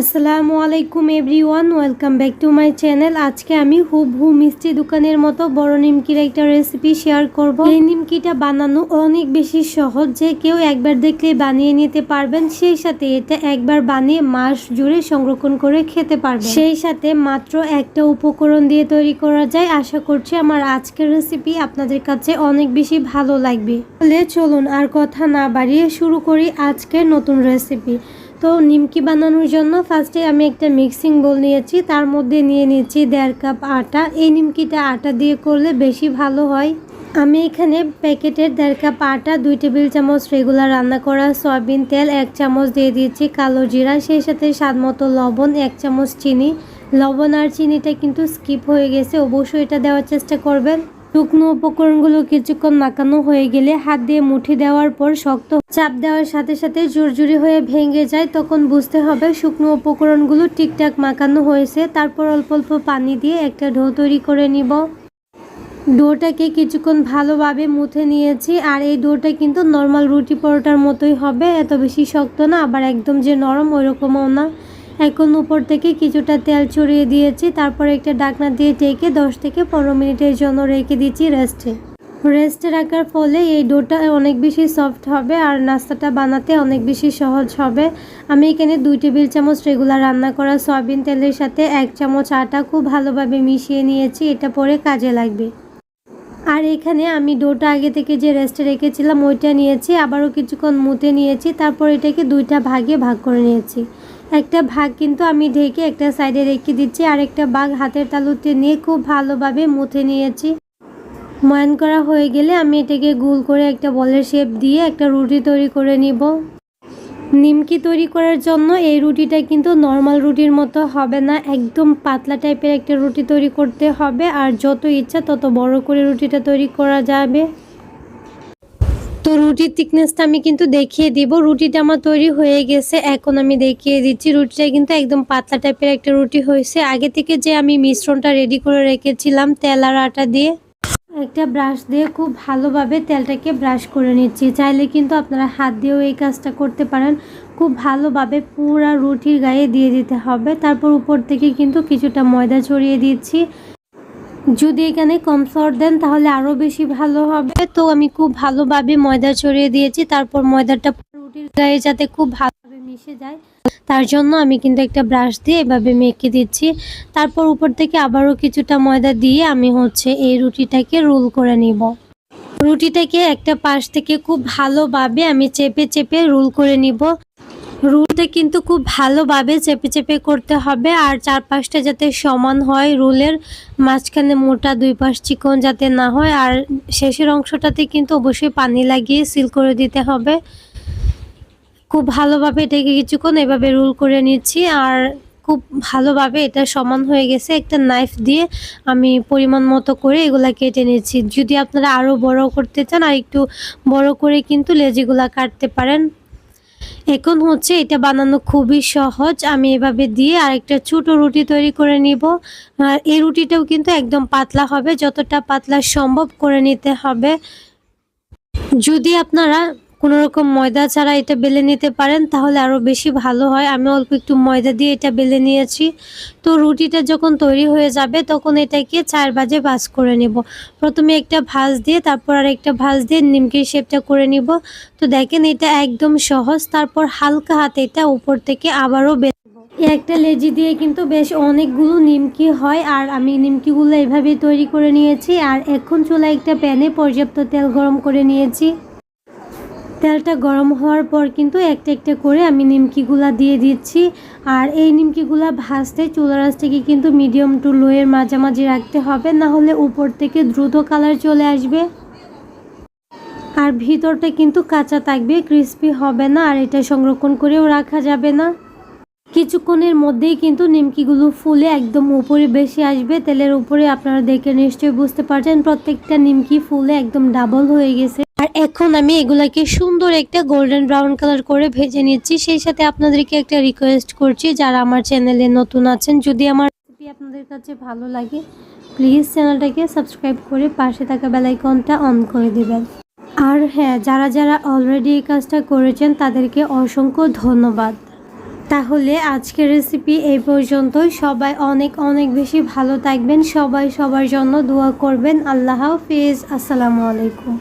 আসসালামু আলাইকুম everyone, welcome back to my channel. আজকে আমি হুবহু মিষ্টি দোকানের মতো বড় নিমকির একটা রেসিপি শেয়ার করব। এই নিমকিটা বানানো অনেক বেশি সহজ, যে কেউ একবার দেখলে বানিয়ে নিতে পারবেন। সেই সাথে এটা একবার বানিয়ে মাস জুড়ে সংরক্ষণ করে খেতে পারবেন। সেই সাথে মাত্র একটা উপকরণ দিয়ে তৈরি করা যায়। আশা করছি আমার আজকের রেসিপি আপনাদের কাছে অনেক বেশি ভালো লাগবে। তাহলে চলুন আর কথা না বাড়িয়ে শুরু করি আজকের নতুন রেসিপি। তো নিমকি বানানোর জন্য ফার্স্টে আমি একটা মিক্সিং বোল নিয়েছি। তার মধ্যে নিয়ে নিয়েছি দেড় কাপ আটা। এই নিমকিটা আটা দিয়ে করলে বেশি ভালো হয়। আমি এখানে প্যাকেটের দেড় কাপ আটা, দুই টেবিল চামচ রেগুলার রান্না করা সয়াবিন তেল, এক চামচ দিয়ে দিয়েছি কালো জিরা, সেই সাথে স্বাদ মতো লবণ, এক চামচ চিনি। লবণ আর চিনিটা কিন্তু স্কিপ হয়ে গেছে। অবশ্যই এটা দেওয়ার চেষ্টা করবেন। শুকনো উপকরণগুলো কিছুক্ষণ মাখানো হয়ে গেলে হাত দিয়ে মুঠি দেওয়ার পর শক্ত চাপ দেওয়ার সাথে সাথে জোরজুরি হয়ে ভেঙে যায়। তখন বুঝতে হবে শুকনো উপকরণগুলো ঠিকঠাক মাখানো হয়েছে। তারপর অল্প অল্প পানি দিয়ে একটা ঢো তৈরি করে নিব। ডোটাকে কিছুক্ষণ ভালোভাবে মুথে নিয়েছি। আর এই ডোটা কিন্তু নর্মাল রুটি পরোটার মতোই হবে। এত বেশি শক্ত না, আবার একদম যে নরম ওই রকমও না। এখন উপর থেকে কিছুটা তেল ছড়িয়ে দিয়েছি, তারপর একটা ডাকনা দিয়ে টেকে দশ থেকে পনেরো মিনিটের জন্য রেখে দিচ্ছি রেস্টে। রেস্টে রাখার ফলে এই ডোটা অনেক বেশি সফট হবে আর নাস্তাটা বানাতে অনেক বেশি সহজ হবে। আমি এখানে দুই টেবিল চামচ রেগুলার রান্না করা সয়াবিন তেলের সাথে এক চামচ আটা খুব ভালোভাবে মিশিয়ে নিয়েছি, এটা পরে কাজে লাগবে। আর এখানে আমি ডোটা আগে থেকে যে রেস্টে রেখেছিলাম, ওইটা নিয়েছি, আবারও কিছুক্ষণ মুতে নিয়েছি, তারপর এটাকে দুইটা ভাগে ভাগ করে নিয়েছি। একটা ভাগ কিন্তু আমি ঢেকে একটা সাইডে রেখে দিচ্ছি, আর একটা ভাগ হাতের তালুতে নিয়ে খুব ভালোভাবে মুথে নিয়েছি। ময়ান করা হয়ে গেলে আমি এটাকে গোল করে একটা বলের শেপ দিয়ে একটা রুটি তৈরি করে নিব। নিমকি তৈরি করার জন্য এই রুটিটা কিন্তু নর্মাল রুটির মতো হবে না। একদম পাতলা টাইপের একটা রুটি তৈরি করতে হবে আর যত ইচ্ছা তত বড় করে রুটিটা তৈরি করা যাবে। তো রুটির থিকনেসটা আমি কিন্তু দেখিয়ে দিব। রুটিটা আমার তৈরি হয়ে গেছে। এখন আমি দেখিয়ে দিচ্ছি রুটিটা কিন্তু একদম পাতলা টাইপের একটা রুটি হয়েছে। আগে থেকে যে আমি মিশ্রণটা রেডি করে রেখেছিলাম তেল আর আটা দিয়ে। একটা ব্রাশ দিয়ে খুব ভালোভাবে তেলটাকে ব্রাশ করে নিচ্ছি। চাইলে কিন্তু আপনারা হাত দিয়েও এই কাজটা করতে পারেন। খুব ভালোভাবে পুরা রুটির গায়ে দিয়ে দিতে হবে। তারপর উপর থেকে কিন্তু কিছুটা ময়দা ছড়িয়ে দিচ্ছি। যদি এখানে কম সর দেন তাহলে আরও বেশি ভালো হবে। তো আমি খুব ভালোভাবে ময়দা ছড়িয়ে দিয়েছি। তারপর ময়দাটা রুটির গায়ে যাতে খুব ভালোভাবে মিশে যায়। তার জন্য আমি কিন্তু একটা ব্রাশ দিয়ে এভাবে মেখে দিচ্ছি। তারপর উপর থেকে আবারও কিছুটা ময়দা দিয়ে আমি হচ্ছে এই রুটিটাকে রোল করে নিব। রুটিটাকে একটা পাশ থেকে খুব ভালোভাবে আমি চেপে চেপে রোল করে নিব। রুলটা কিন্তু খুব ভালোভাবে চেপে চেপে করতে হবে আর চারপাশটা যাতে সমান হয় রুলের, মাঝখানে মোটা দুই পাশ চিকন যাতে না হয় আর শেষের অংশটাতে কিন্তু অবশ্যই পানি লাগিয়ে সিল করে দিতে হবে। খুব ভালোভাবে এটাকে কিছুক্ষণ এভাবে রুল করে নিচ্ছি আর খুব ভালোভাবে এটা সমান হয়ে গেছে একটা নাইফ দিয়ে আমি পরিমাণ মতো করে এগুলা কেটে নিচ্ছি। যদি আপনারা আরও বড় করতে চান, আর একটু বড় করে কিন্তু লেজিগুলা কাটতে পারেন। এখন হচ্ছে এটা বানানো খুবই সহজ। আমি এভাবে দিয়ে আরেকটা ছোটো রুটি তৈরি করে নিব। আর এই রুটিটাও কিন্তু একদম পাতলা হবে, যতটা পাতলা সম্ভব করে নিতে হবে। যদি আপনারা কোনো রকম ময়দা ছাড়া এটা বেলে নিতে পারেন, তাহলে আরও বেশি ভালো হয়। আমি অল্প একটু ময়দা দিয়ে এটা বেলে নিয়েছি। তো রুটিটা যখন তৈরি হয়ে যাবে, তখন এটাকে চার বাজে ভাজ করে নেব। প্রথমে একটা ভাজ দিয়ে, তারপর আর একটা ভাজ দিয়ে নিমকির শেপটা করে নিব। তো দেখেন এটা একদম সহজ। তারপর হালকা হাতে এটা উপর থেকে আবারও একটা লেজি দিয়ে কিন্তু বেশ অনেকগুলো নিমকি হয়, আর আমি নিমকিগুলো এভাবে তৈরি করে নিয়েছি। আর এখন চুলা একটা প্যানে পর্যাপ্ত তেল গরম করে নিয়েছি। তেলটা গরম হওয়ার পর কিন্তু একটা একটা করে আমি নিমকিগুলা দিয়ে দিচ্ছি। আর এই নিমকিগুলা ভাজতে চুলার থেকে কিন্তু মিডিয়াম টু লোয়ের মাঝামাঝি রাখতে হবে, না হলে উপর থেকে দ্রুত কালার চলে আসবে। আর ভিতরটা কিন্তু কাঁচা থাকবে ক্রিস্পি হবে না, আর এটা সংরক্ষণ করেও রাখা যাবে না। কিছুক্ষণের মধ্যেই কিন্তু নিমকিগুলো ফুলে একদম উপরে বেশি আসবে। তেলের উপরে আপনারা দেখে নিশ্চয়ই বুঝতে পারছেন, প্রত্যেকটা নিমকি ফুলে একদম ডাবল হয়ে গেছে। এখন আমি এগুলাকে সুন্দর একটা গোল্ডেন ব্রাউন কালার করে ভেজে নিচ্ছি। সেই সাথে আপনাদেরকে একটা রিকোয়েস্ট করছি, যারা আমার চ্যানেলে নতুন আছেন, যদি আমার রেসিপি আপনাদের কাছে ভালো লাগে প্লিজ চ্যানেলটাকে সাবস্ক্রাইব করে পাশে থাকা বেলাইকনটা অন করে দেবেন। আর হ্যাঁ যারা যারা অলরেডি এই কাজটা করেছেন, তাদেরকে অসংখ্য ধন্যবাদ। তাহলে আজকের রেসিপি এই পর্যন্তই। সবাই অনেক অনেক বেশি ভালো থাকবেন। সবাই সবার জন্য দোয়া করবেন। আল্লাহ হাফিজ। আসসালামু আলাইকুম।